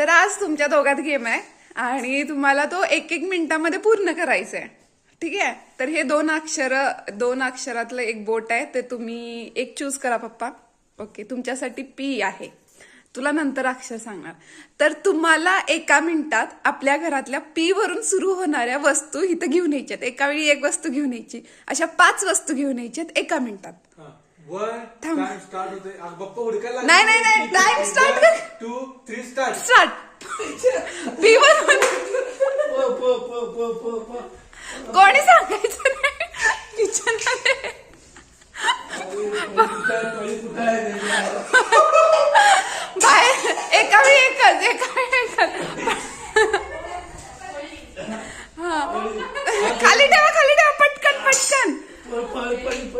तर आज तुमच्या दोघात गेम आहे आणि तुम्हाला तो एक एक मिनिटामध्ये पूर्ण करायचा आहे ठीक आहे? तर हे दोन अक्षर दोन अक्षरातलं एक बोट आहे ते तुम्ही एक चूज करा पप्पा. ओके तुमच्यासाठी पी आहे. तुला नंतर अक्षर सांगणार. तर तुम्हाला एका मिनिटात आपल्या घरातल्या पी वरून सुरू होणाऱ्या वस्तू इथं घेऊन यायच्यात एका वेळी एक वस्तू घेऊन यायची. अशा पाच वस्तू घेऊन यायच्यात एका मिनिटात. थांब. टाइम स्टार्ट नाही, नाही, नाही, time start कर. Two three start start P वरून कोणी सांगायचं नाही किचनमध्ये बाहेर एका वेळी एकच एका वेळी एकच हा. खाली ठेवा खाली ठेवा पटकन पटकन पटकन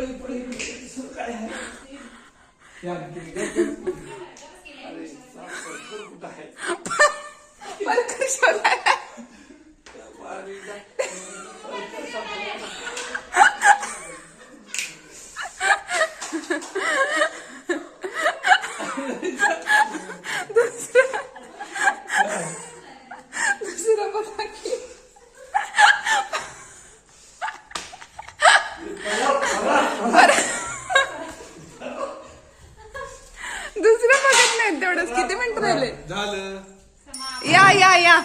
Ha ha ha! झालं? या या या.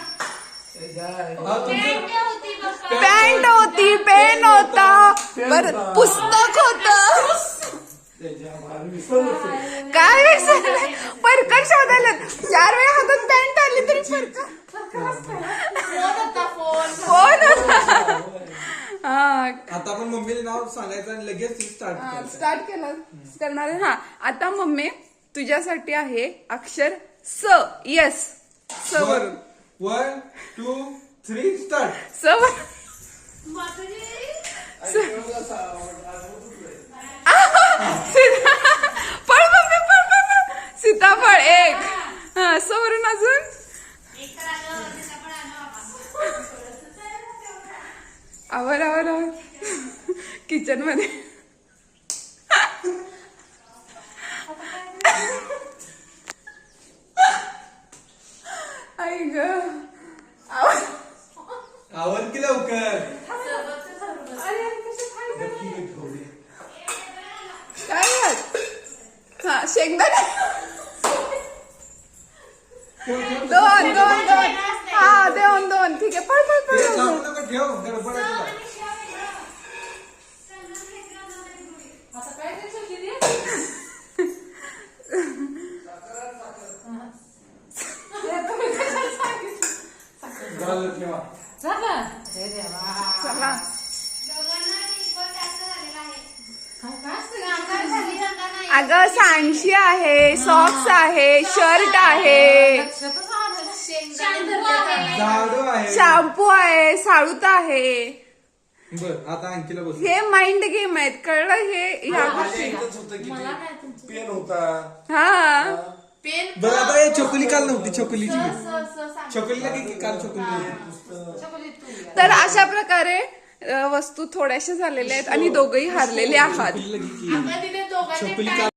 पॅन्ट होती पेन होता बर पुस्तक होत. काय विसरलं? परकर शोधायला. चार वेळा हातात पॅन्ट आली तरी फोन हा. आता आपण मम्मीला नाव सांगायचं आणि लगेच स्टार्ट स्टार्ट केलं. करणार आहे. हा. आता मम्मी तुझ्यासाठी आहे अक्षर स येस स वरून वन टू थ्री स्टार्ट स. सीताफळ एक. हा. स वरून अजून? आवर आवर आवर किचनमध्ये. शेंगदाणे. दोन दोन दोन. हा दोन दोन ठीक आहे. पळ पळ पळ. ठेवा. चला. अगं सांडशी आहे सॉक्स आहे शर्ट आहे. झाडू आहे. शॅम्पू आहे साळूत आहे. बर आता अंकीला बस. हे माइंड गेम आहेत कळलं हे? ह्या गोष्टी. पेन होता. हा. बरं आता हे चकोली काल नव्हती चकोलीची. चकोलीला की काल चकोली. तर अशा प्रकारे अ, वस्तू थोड्याशा झालेल्या आहेत आणि दोघही हारलेले आहात. चकोलीला घे की. चकोली काल